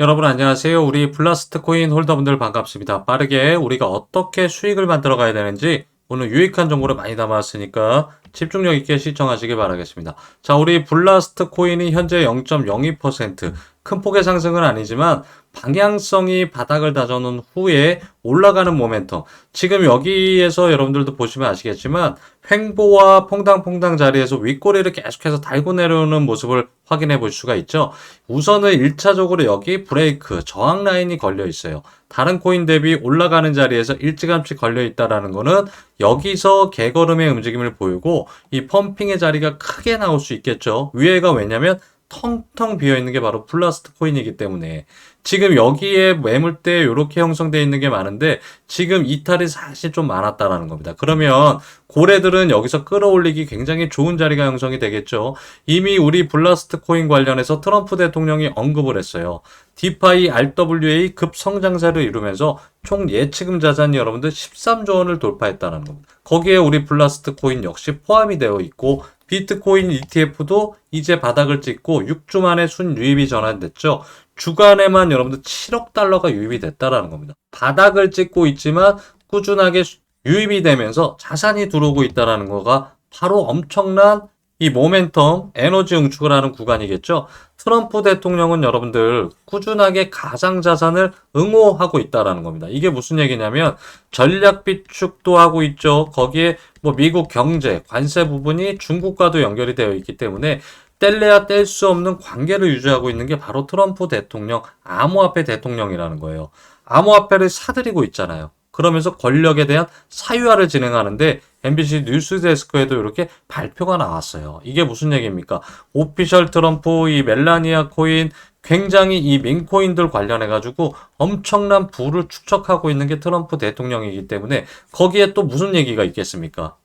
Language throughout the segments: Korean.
여러분 안녕하세요. 우리 블라스트 코인 홀더분들 반갑습니다. 빠르게 우리가 어떻게 수익을 만들어 가야 되는지 오늘 유익한 정보를 많이 담아왔으니까 집중력 있게 시청하시길 바라겠습니다. 자, 우리 블라스트 코인이 현재 0.02% 큰 폭의 상승은 아니지만 방향성이 바닥을 다져놓은 후에 올라가는 모멘텀. 지금 여기에서 여러분들도 보시면 아시겠지만 횡보와 퐁당퐁당 자리에서 윗꼬리를 계속해서 달고 내려오는 모습을 확인해 볼 수가 있죠. 우선은 1차적으로 여기 브레이크, 저항 라인이 걸려 있어요. 다른 코인 대비 올라가는 자리에서 일찌감치 걸려 있다라는 거는 여기서 개걸음의 움직임을 보이고 이 펌핑의 자리가 크게 나올 수 있겠죠. 위에가 왜냐면 텅텅 비어 있는 게 바로 플라스트 코인이기 때문에 지금 여기에 매물대 이렇게 형성되어 있는 게 많은데 지금 이탈이 사실 좀 많았다라는 겁니다. 그러면 고래들은 여기서 끌어올리기 굉장히 좋은 자리가 형성이 되겠죠. 이미 우리 블라스트 코인 관련해서 트럼프 대통령이 언급을 했어요. 디파이 RWA 급성장세를 이루면서 총 예치금 자산이 여러분들 13조 원을 돌파했다는 겁니다. 거기에 우리 블라스트 코인 역시 포함이 되어 있고 비트코인 ETF도 이제 바닥을 찍고 6주 만에 순유입이 전환됐죠. 주간에만 여러분들 7억 달러가 유입이 됐다라는 겁니다. 바닥을 찍고 있지만 꾸준하게 유입이 되면서 자산이 들어오고 있다라는 거가 바로 엄청난 이 모멘텀 에너지 응축을 하는 구간이겠죠. 트럼프 대통령은 여러분들 꾸준하게 가상 자산을 응호하고 있다라는 겁니다. 이게 무슨 얘기냐면 전략 비축도 하고 있죠. 거기에 뭐 미국 경제, 관세 부분이 중국과도 연결이 되어 있기 때문에 뗄래야 뗄 수 없는 관계를 유지하고 있는 게 바로 트럼프 대통령, 암호화폐 대통령이라는 거예요. 암호화폐를 사들이고 있잖아요. 그러면서 권력에 대한 사유화를 진행하는데 MBC 뉴스데스크에도 이렇게 발표가 나왔어요. 이게 무슨 얘기입니까? 오피셜 트럼프 이 멜라니아 코인 굉장히 이 민코인들 관련해 가지고 엄청난 부를 축적하고 있는 게 트럼프 대통령이기 때문에 거기에 또 무슨 얘기가 있겠습니까?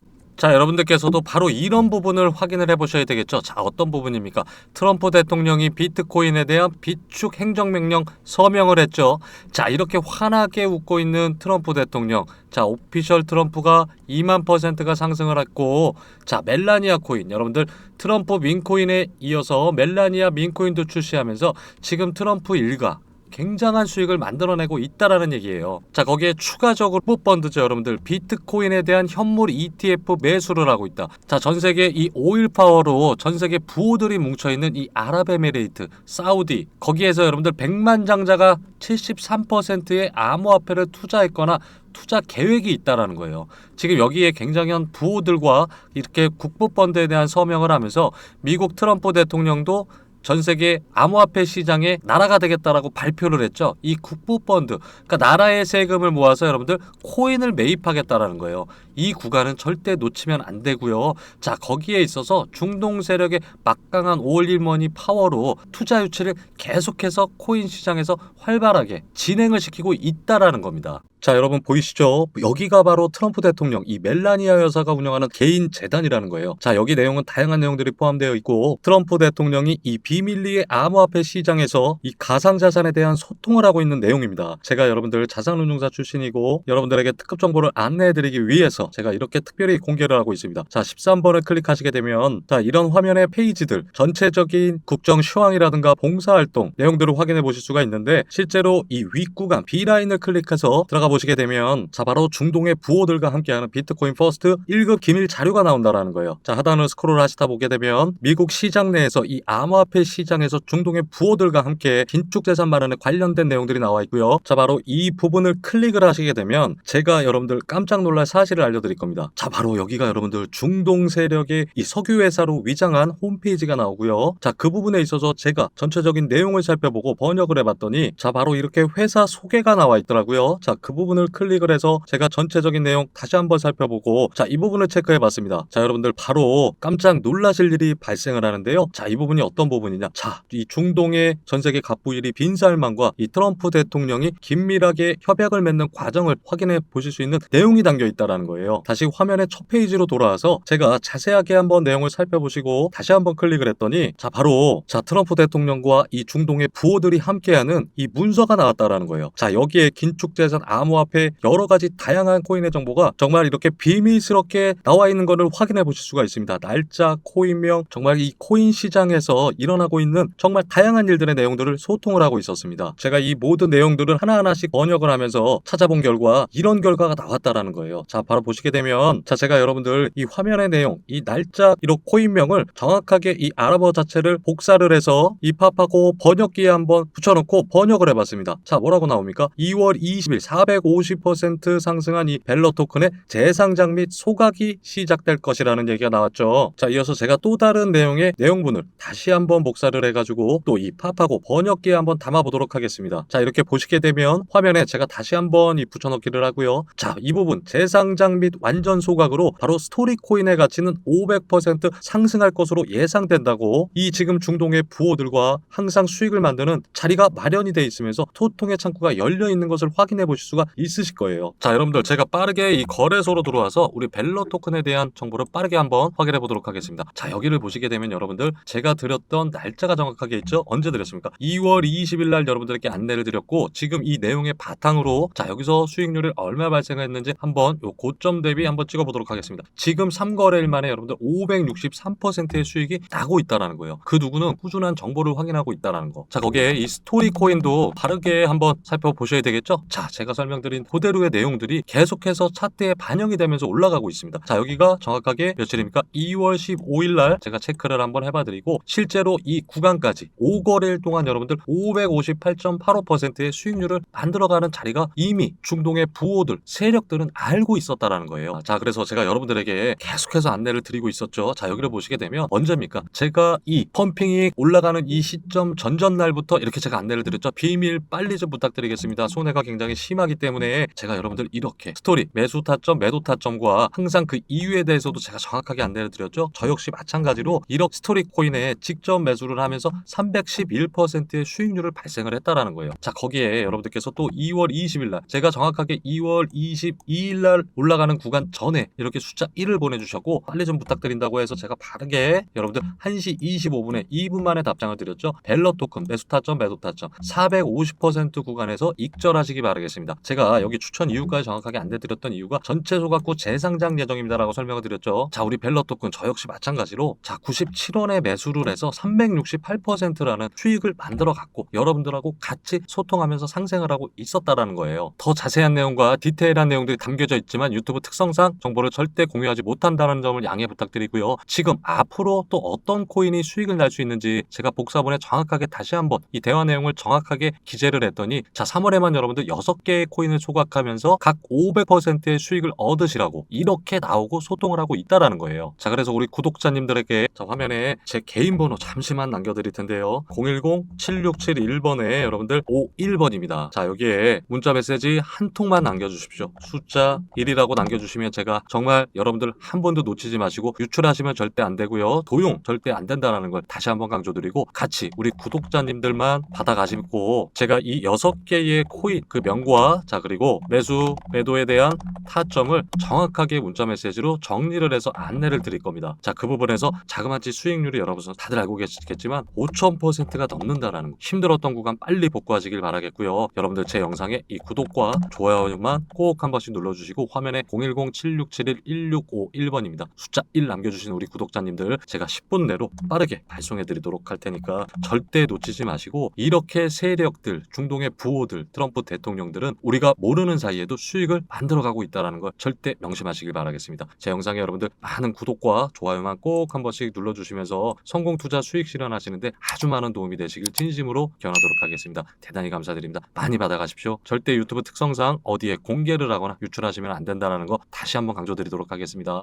자, 여러분들께서도 바로 이런 부분을 확인을 해 보셔야 되겠죠. 자, 어떤 부분입니까? 트럼프 대통령이 비트코인에 대한 비축 행정명령 서명을 했죠. 자, 이렇게 환하게 웃고 있는 트럼프 대통령. 자, 오피셜 트럼프가 2만 퍼센트가 상승을 했고, 자, 멜라니아 코인. 여러분들 트럼프 민코인에 이어서 멜라니아 민코인도 출시하면서 지금 트럼프 일가 굉장한 수익을 만들어내고 있다라는 얘기예요. 자, 거기에 추가적으로 뽀펀드죠, 여러분들. 비트코인에 대한 현물 ETF 매수를 하고 있다. 자, 전 세계 이 오일 파워로 전 세계 부호들이 뭉쳐 있는 이 아랍에미레이트, 사우디 거기에서 여러분들 백만장자가 73%의 암호화폐를 투자했거나 투자 계획이 있다라는 거예요. 지금 여기에 굉장한 부호들과 이렇게 국부펀드에 대한 서명을 하면서 미국 트럼프 대통령도 전 세계 암호화폐 시장에 나라가 되겠다라고 발표를 했죠. 이 국부 펀드, 그러니까 나라의 세금을 모아서 여러분들 코인을 매입하겠다라는 거예요. 이 구간은 절대 놓치면 안 되고요. 자, 거기에 있어서 중동 세력의 막강한 올일머니 파워로 투자 유치를 계속해서 코인 시장에서 활발하게 진행을 시키고 있다라는 겁니다. 자, 여러분 보이시죠? 여기가 바로 트럼프 대통령 이 멜라니아 여사가 운영하는 개인 재단이라는 거예요. 자, 여기 내용은 다양한 내용들이 포함되어 있고 트럼프 대통령이 이 비밀리의 암호화폐 시장에서 이 가상 자산에 대한 소통을 하고 있는 내용입니다. 제가 여러분들 자산운용사 출신이고 여러분들에게 특급 정보를 안내해 드리기 위해서 제가 이렇게 특별히 공개를 하고 있습니다. 자, 13번을 클릭하시게 되면 자, 이런 화면의 페이지들 전체적인 국정 시황이라든가 봉사활동 내용들을 확인해 보실 수가 있는데 실제로 이 윗구간 B라인을 클릭해서 들어가 보시게 되면 자 바로 중동의 부호들과 함께하는 비트코인 퍼스트 1급 기밀 자료가 나온다라는 거예요. 자 하단을 스크롤 하시다 보게 되면 미국 시장 내에서 이 암호화폐 시장에서 중동의 부호들과 함께 긴축 재산 마련에 관련된 내용들이 나와 있고요. 자 바로 이 부분을 클릭을 하시게 되면 제가 여러분들 깜짝 놀랄 사실을 알려 드릴 겁니다. 자 바로 여기가 여러분들 중동 세력의 이 석유 회사로 위장한 홈페이지가 나오고요. 자 그 부분에 있어서 제가 전체적인 내용을 살펴보고 번역을 해봤더니 자 바로 이렇게 회사 소개가 나와 있더라고요. 자 그 부분을 클릭을 해서 제가 전체적인 내용 다시 한번 살펴보고 자 이 부분을 체크해 봤습니다. 자 여러분들 바로 깜짝 놀라실 일이 발생을 하는데요. 자 이 부분이 어떤 부분이냐 자 이 중동의 전 세계 갑부일이 빈살만과 이 트럼프 대통령이 긴밀하게 협약을 맺는 과정을 확인해 보실 수 있는 내용이 담겨 있다라는 거예요. 거예요. 다시 화면의 첫 페이지로 돌아와서 제가 자세하게 한번 내용을 살펴보시고 다시 한번 클릭을 했더니 자 바로 자 트럼프 대통령과 이 중동의 부호들이 함께하는 이 문서가 나왔다라는 거예요. 자 여기에 긴축재산 암호화폐 여러 가지 다양한 코인의 정보가 정말 이렇게 비밀스럽게 나와 있는 것을 확인해 보실 수가 있습니다. 날짜, 코인명, 정말 이 코인 시장에서 일어나고 있는 정말 다양한 일들의 내용들을 소통을 하고 있었습니다. 제가 이 모든 내용들을 하나하나씩 번역을 하면서 찾아본 결과 이런 결과가 나왔다라는 거예요. 자, 바로 보시 게 되면 자, 제가 여러분들 이 화면의 내용, 이 날짜, 이런 코인명을 정확하게 이 아랍어 자체를 복사를 해서 입합하고 번역기에 한번 붙여놓고 번역을 해봤습니다. 자, 뭐라고 나옵니까? 2월 20일 450% 상승한 이 벨러 토큰의 재상장 및 소각이 시작될 것이라는 얘기가 나왔죠. 자, 이어서 제가 또 다른 내용의 내용분을 다시 한번 복사를 해가지고 또 입합하고 번역기에 한번 담아보도록 하겠습니다. 자, 이렇게 보시게 되면 화면에 제가 다시 한번 이 붙여넣기를 하고요. 자, 이 부분 재상장 및 완전 소각으로 바로 스토리 코인의 가치는 500% 상승할 것으로 예상된다고 이 지금 중동의 부호들과 항상 수익을 만드는 자리가 마련이 돼 있으면서 소통의 창구가 열려 있는 것을 확인해 보실 수가 있으실 거예요. 자, 여러분들 제가 빠르게 이 거래소로 들어와서 우리 벨러 토큰에 대한 정보를 빠르게 한번 확인해 보도록 하겠습니다. 자, 여기를 보시게 되면 여러분들 제가 드렸던 날짜가 정확하게 있죠? 언제 드렸습니까? 2월 20일 날 여러분들에게 안내를 드렸고 지금 이 내용의 바탕으로 자, 여기서 수익률이 얼마 발생했는지 한번 요 고점 대비 한번 찍어 보도록 하겠습니다. 지금 3거래일 만에 여러분들 563%의 수익이 나고 있다라는 거예요. 그 누구는 꾸준한 정보를 확인하고 있다라는 거. 자, 거기에 이 스토리 코인도 바르게 한번 살펴보셔야 되겠죠? 자, 제가 설명드린 그대로의 내용들이 계속해서 차트에 반영이 되면서 올라가고 있습니다. 자, 여기가 정확하게 며칠입니까? 2월 15일 날 제가 체크를 한번 해봐 드리고 실제로 이 구간까지 5거래일 동안 여러분들 558.85%의 수익률을 만들어가는 자리가 이미 중동의 부호들, 세력들은 알고 있었다 라는 거예요. 자, 그래서 제가 여러분들에게 계속해서 안내를 드리고 있었죠. 자, 여기를 보시게 되면 언제입니까? 제가 이 펌핑이 올라가는 이 시점 전전 날부터 이렇게 제가 안내를 드렸죠. 비밀 빨리 좀 부탁드리겠습니다. 손해가 굉장히 심하기 때문에 제가 여러분들 이렇게 스토리 매수 타점, 매도 타점과 항상 그 이유에 대해서도 제가 정확하게 안내를 드렸죠. 저 역시 마찬가지로 1억 스토리 코인에 직접 매수를 하면서 311%의 수익률을 발생을 했다라는 거예요. 자, 거기에 여러분들께서 또 2월 20일 날 제가 정확하게 2월 22일 날 올라가 는 구간 전에 이렇게 숫자 1을 보내주셨고 빨리 좀 부탁드린다고 해서 제가 바르게 여러분들 1시 25분에 2분 만에 답장을 드렸죠. 벨러 토큰 매수 타점 매도 타점 450% 구간에서 익절하시기 바라겠습니다. 제가 여기 추천 이유까지 정확하게 안내 드렸던 이유가 전체 소각구 재상장 예정입니다라고 설명을 드렸죠. 자, 우리 벨러 토큰 저 역시 마찬가지로 자 97원에 매수를 해서 368%라는 수익을 만들어 갖고 여러분들하고 같이 소통하면서 상생을 하고 있었다라는 거예요. 더 자세한 내용과 디테일한 내용들이 담겨져 있지만 유튜브 특성상 정보를 절대 공유하지 못한다는 점을 양해 부탁드리고요. 지금 앞으로 또 어떤 코인이 수익을 날 수 있는지 제가 복사본에 정확하게 다시 한번 이 대화 내용을 정확하게 기재를 했더니 자 3월에만 여러분들 6개의 코인을 소각하면서 각 500%의 수익을 얻으시라고 이렇게 나오고 소통을 하고 있다라는 거예요. 자 그래서 우리 구독자님들에게 자 화면에 제 개인 번호 잠시만 남겨드릴 텐데요. 010-7671번에 여러분들 51번입니다. 자 여기에 문자 메시지 한 통만 남겨주십시오. 숫자 1이라고 남 겨주시면 제가 정말 여러분들 한 번도 놓치지 마시고 유출하시면 절대 안 되고요. 도용 절대 안 된다는 걸 다시 한번 강조드리고 같이 우리 구독자님들만 받아가시고 제가 이 여섯 개의 코인 그 명과 자 그리고 매수 매도에 대한 타점을 정확하게 문자 메시지로 정리를 해서 안내를 드릴 겁니다. 자 그 부분에서 자그마치 수익률이 여러분 다들 알고 계시겠지만 5,000%가 넘는다라는 거. 힘들었던 구간 빨리 복구하시길 바라겠고요. 여러분들 제 영상에 이 구독과 좋아요만 꼭 한 번씩 눌러주시고 화면에 010-7671-1651번입니다. 숫자 1 남겨주신 우리 구독자님들 제가 10분 내로 빠르게 발송해 드리도록 할 테니까 절대 놓치지 마시고 이렇게 세력들 중동의 부호들 트럼프 대통령들은 우리가 모르는 사이에도 수익을 만들어가고 있다는 걸 절대 명심하시길 바라겠습니다. 제 영상에 여러분들 많은 구독과 좋아요만 꼭 한 번씩 눌러주시면서 성공 투자 수익 실현하시는데 아주 많은 도움이 되시길 진심으로 기원하도록 하겠습니다. 대단히 감사드립니다. 많이 받아가십시오. 절대 유튜브 특성상 어디에 공개를 하거나 유출하시면 안 된거 다시 한번 강조드리도록 하겠습니다.